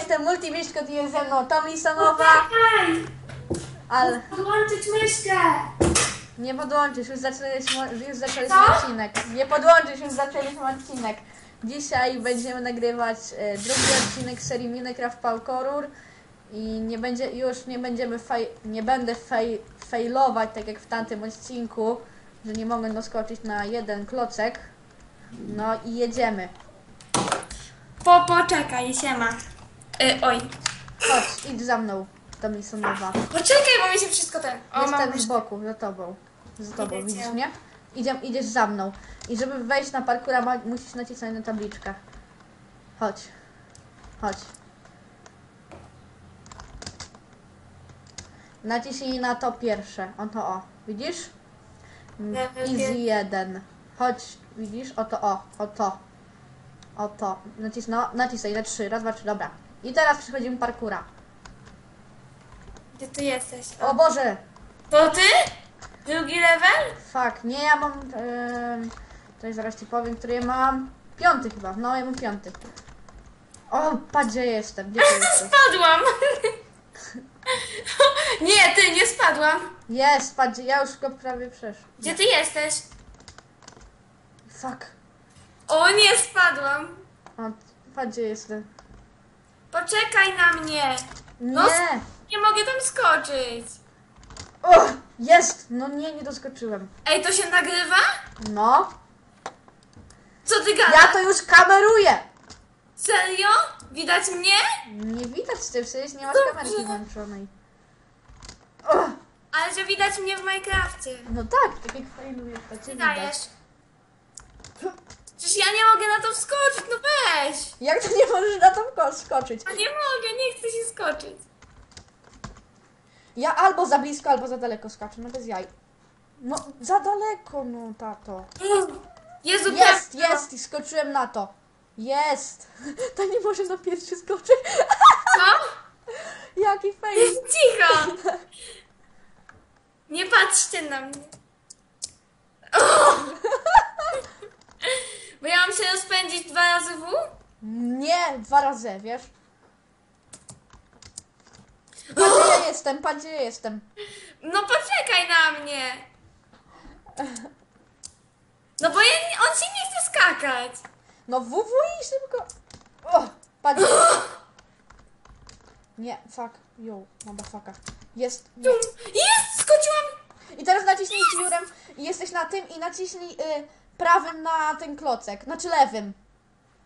jestem Multiviszko, tu jest ze mną Tom Lisonowa, Czekaj! ale Podłączyć myszkę! nie podłączysz, już zaczęliśmy, już zaczęliśmy Co? odcinek. Nie podłączysz, już zaczęliśmy odcinek. Dzisiaj będziemy nagrywać e, drugi odcinek serii Minecraft Parkour i nie będzie, już nie będziemy faj, nie będę faj, failować tak jak w tamtym odcinku, że nie mogę doskoczyć na jeden klocek. No i jedziemy. Po, poczekaj, siema. Y, oj. Chodź, idź za mną, Tom Lisonowa. Poczekaj, bo mi się wszystko ten... O, mam Jestem z boku, za tobą. Za tobą, Idę widzisz cię. mnie? Idziemy, idziesz za mną. I żeby wejść na parkura, ma- musisz nacisnąć na tabliczkę. Chodź. Chodź. Naciśnij na to pierwsze. Oto o. Widzisz? Mm, Level Easy pier- jeden. Chodź, widzisz? Oto o. Oto. Oto. Nacisnij, no, nacisnij na trzy. Raz, dwa, trzy. Dobra. I teraz przechodzimy parkura. Gdzie ty jesteś? O Boże! To ty? Drugi level? Fuck, nie, ja mam. Yy, tutaj zaraz ci powiem, który ja mam. Piąty chyba, no ja mam piąty. O, patrz gdzie jestem, gdzie ty jesteś? Spadłam! nie, ty, nie spadłam. Jest, patrz, ja już go prawie przeszłem. Gdzie ty jesteś? Fuck. O, nie spadłam. O, patrz gdzie jestem. Poczekaj na mnie. No, Nie! Nie mogę tam skoczyć. O, jest! No nie, nie doskoczyłem. Ej, to się nagrywa? No, Co ty gadasz? ja to już kameruję! Serio? Widać mnie? Nie widać cię, przecież nie masz Dobrze. kamerki włączonej. O, Ale że widać mnie w Minecrafcie. no tak, tak jak to cię Ty widać. dajesz. Przecież ja nie mogę na to wskoczyć, no weź. Jak to nie możesz na to ko- skoczyć? A nie mogę, nie chcę się skoczyć. Ja albo za blisko, albo za daleko skaczę, no bez jaj. No, za daleko, no tato. Jezu, Jest, prawda. jest, i skoczyłem na to. Jest. To nie może na pierwszy skoczyć. Co? Jaki fail. Cicho. Nie patrzcie na mnie. O! Bo ja mam się rozpędzić dwa razy w? Nie, dwa razy, wiesz? Patrz gdzie ja jestem, patrz gdzie ja jestem. No poczekaj na mnie. No bo ja, nie- on się nie chce skakać. No WW i szybko. O, patrz. Nie, fuck, yo, motherfucker. Jest. Jest, skoczyłam. I teraz naciśnij piórem i jesteś na tym i naciśnij y, prawym na ten klocek, znaczy lewym.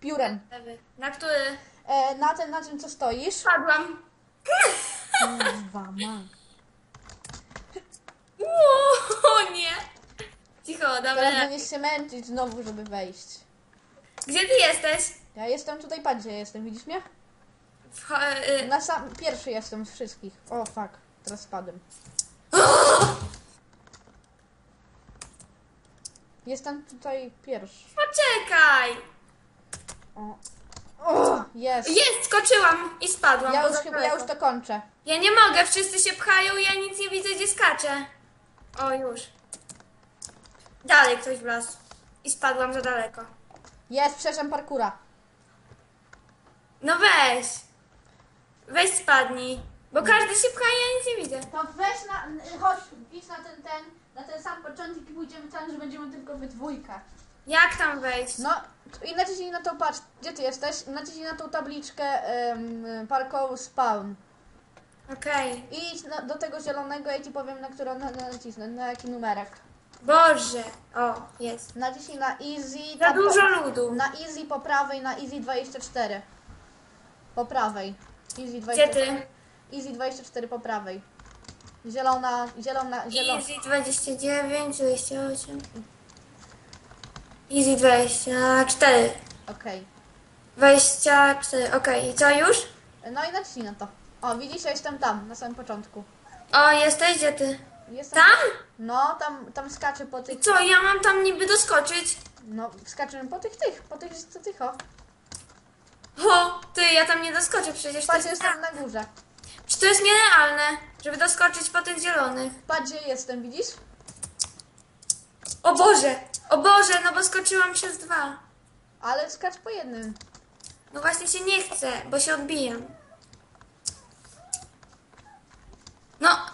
Piórem. Lewy. Na który? E, na tym, na tym co stoisz. Spadłam. Kurwa, ma. O nie. Cicho, Teraz dobra. będziesz się męczyć znowu, żeby wejść. Gdzie ty jesteś? Ja jestem tutaj, patrz gdzie jestem, widzisz mnie? W, cho- y, Na sam pierwszy jestem z wszystkich. O fuck, teraz spadłem. Jestem tutaj pierwszy. poczekaj. O. O, jest. Jest, skoczyłam i spadłam. Ja bo już za chyba, ja już to kończę. Ja nie mogę, wszyscy się pchają, ja nic nie widzę, gdzie skaczę. O, już. Dalej ktoś wlazł. I spadłam za daleko. Jest, przeszedłem parkura. No weź. Weź spadnij. Bo każdy się pcha, ja nic nie widzę. To weź na, chodź, idź na ten, ten, na ten sam początek i pójdziemy tam, że będziemy tylko we dwójkę. Jak tam wejść? No i naciśnij na tą, patrz, gdzie ty jesteś? Naciśnij na tą tabliczkę um, parkour spawn. Okej. I idź na, do tego zielonego, ja ci powiem, na którą na, na, nacisnę, na jaki numerek. Boże. O, jest. Naciśnij na easy. Za tam dużo ludu. Na easy po prawej, na easy 24. Po prawej. Easy 24. Gdzie ty? Easy 24 po prawej. Zielona, zielona, zielona. Easy 29, 28. Easy 24. Okej. 24, okej. I co już? No i naciśnij na to. O, widzisz, ja jestem tam, na samym początku. O, jesteś, gdzie ty? Jestem Tam? No, tam, tam skaczę po tych. Co, ja mam tam niby doskoczyć? No, skaczemy po tych tych, po tych co tycho. O, ty, ja tam nie doskoczę przecież. To Patrz, jest, jestem na górze. Czy to jest nierealne, żeby doskoczyć po tych zielonych? Patrz, gdzie jestem, widzisz? O Boże! O Boże, no bo skoczyłam przez dwa. Ale skacz po jednym. No właśnie się nie chcę, bo się odbijam. No!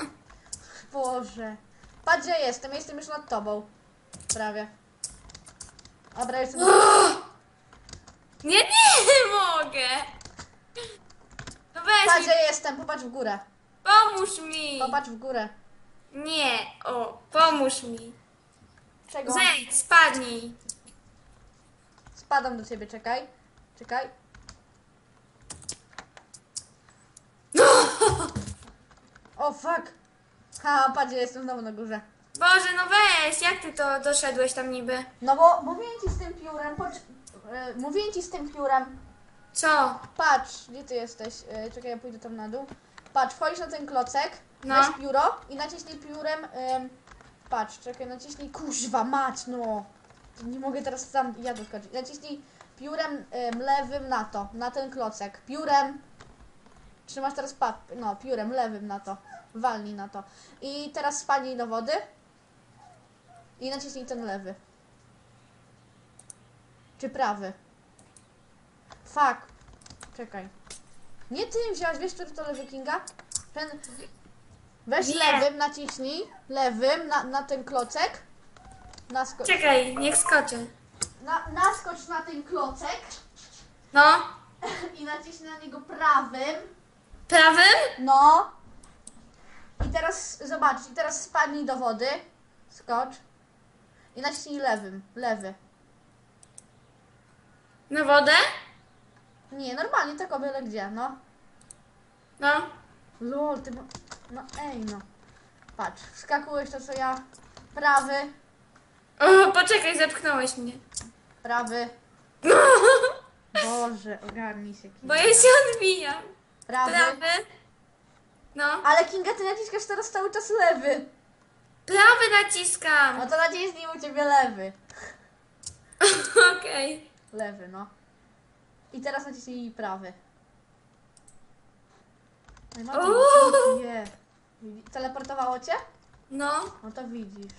Boże. Patrz, gdzie jestem, jestem już nad tobą. Prawie. Dobra, jestem... Nie, nie mogę! Patrz, mi, gdzie jestem. Popatrz w górę. pomóż mi! Popatrz w górę. Nie, o, pomóż mi. Czego? Zejdź, spadnij. Spadam do ciebie, czekaj. Czekaj. O, fuck. Ha, patrz, ja jestem znowu na górze. Boże, no weź, jak ty to doszedłeś tam niby? No bo mówiłem ci z tym piórem, pocz... e, mówiłem ci z tym piórem. Co? Patrz, gdzie ty jesteś? E, czekaj, ja pójdę tam na dół. Patrz, wchodzisz na ten klocek, No. weź pióro i naciśnij piórem... em, patrz, czekaj, naciśnij... Kuźwa, mać, no. Nie mogę teraz sam ja doskoczyć. Naciśnij piórem em, lewym na to, na ten klocek. Piórem... Trzymasz teraz pap... No, piórem lewym na to. Walnij na to. I teraz spadnij do wody. I naciśnij ten lewy. Czy prawy? Fuck. Czekaj. Nie ty wziąłeś, wiesz, który to lewy Kinga? Ten... Weź Nie. lewym, naciśnij. Lewym na, na ten klocek. Naskocz. Czekaj, niech skoczę. Na, naskocz na ten klocek No, i naciśnij na niego prawym. prawym? No. I teraz zobacz, i teraz spadnij do wody. Skocz. I naciśnij lewym. Lewy. Na wodę? Nie, normalnie, tak o byle gdzie, no. No. Lol, ty ma... No ej no. Patrz, wskakujesz to co ja. Prawy, O, poczekaj, zepchnąłeś mnie. prawy. Boże, ogarnij się. Kinga. Bo ja się odbijam. Prawy. Prawy? No. Ale Kinga, ty naciskasz teraz cały czas lewy. Prawy naciskam. No to naciśnij u ciebie lewy. Okej. Lewy, no. I teraz naciśnij prawy. Uuu. Nie. Teleportowało cię? No. No to widzisz.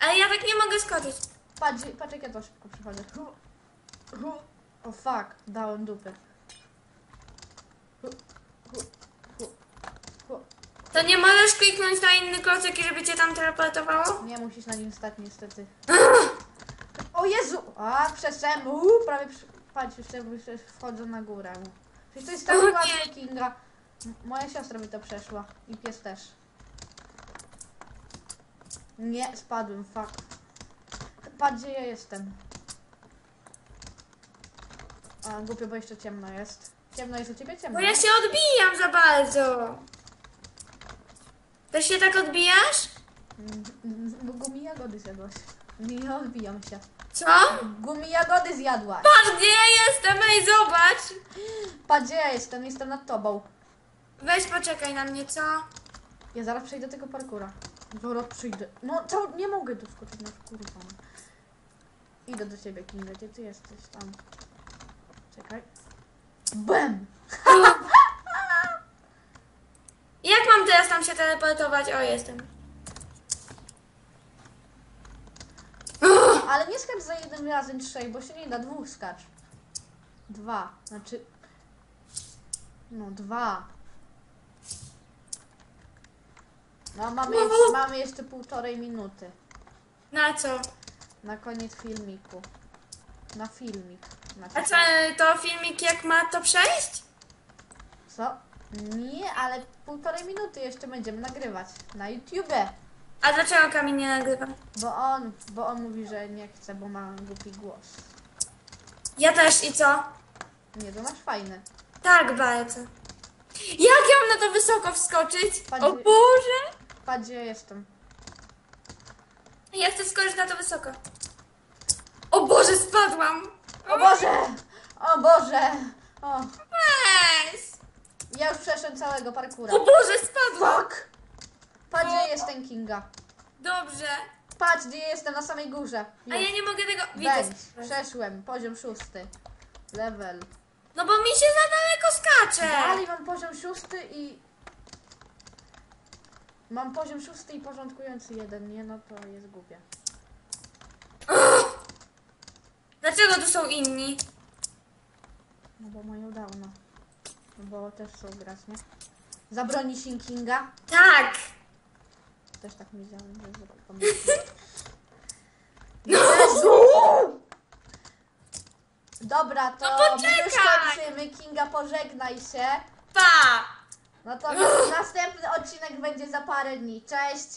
Ale ja tak nie mogę skoczyć. Patrz, patrz jak ja to szybko przychodzę. Hu, hu. O fuck, dałem dupy. Hu, hu, hu, hu. To nie możesz kliknąć na inny klocek i żeby cię tam teleportowało? Nie musisz na nim stać niestety. O Jezu! A, przeszedłem. Uuu, prawie przy... Patrz, jeszcze już wchodzę na górę. Przecież to jest tak ładne, Kinga. M- Moja siostra by to przeszła. I pies też. Nie, spadłem, fuck. Patrz, gdzie ja jestem. A, głupio, bo jeszcze ciemno jest. Ciemno jest u ciebie? Ciemno. Bo ja się odbijam za bardzo. Też się tak odbijasz? Mm, mm, Bo gumi jagody zjadłaś. Nie odbijam się. Co? Gumi jagody zjadłaś. Patrz, gdzie ja jestem, ej, zobacz. Patrz, gdzie ja jestem? Jestem nad tobą. Weź poczekaj na mnie, co? Ja zaraz przejdę tego parkura. Zaraz przyjdę. No, co? Nie mogę tu skoczyć na kurwa. Idę do ciebie, Kinga. Gdzie ty jesteś? Tam. Czekaj. Bam! Jak mam teraz tam się teleportować? O, jestem. Ale nie skacz za jednym razem trzej, bo się nie da. Dwóch skacz. Dwa. Znaczy... No, dwa. No, mamy, jeszcze, mamy jeszcze półtorej minuty. Na co? Na koniec filmiku. Na filmik. Na A co, to filmik jak ma to przejść? Co? Nie, ale półtorej minuty jeszcze będziemy nagrywać na YouTube. A dlaczego Kamil nie nagrywa? Bo on, bo on mówi, że nie chce, bo ma głupi głos. Ja też i co? Nie, to masz fajny. Tak, bardzo. Jak ja mam na to wysoko wskoczyć? Patrz, O Boże! Patrz, gdzie jestem. Ja chcę skoczyć na to wysoko. O Boże, spadłam! O Boże! O Boże! O, Weź! ja już przeszedłem całego parkura. O Boże, spadłam! Fuck! Patrz, gdzie jestem, Kinga. Dobrze. Patrz, gdzie jestem, na samej górze. A ja nie mogę tego... Widzę. Przeszłem, poziom szósty. Level. No bo mi się za daleko skacze. Dalej mam poziom szósty i... Mam poziom szósty i porządkujący jeden, nie? No to jest głupie. Dlaczego tu są inni? No bo mają downa. No bo też chcą grać, nie? Zabroni się Kinga? Tak. Też tak myślałem, że zapomniałem. Jezu! Dobra, to No my już poczekaj! kończymy. Kinga, pożegnaj się. Pa! No to następny odcinek będzie za parę dni. Cześć!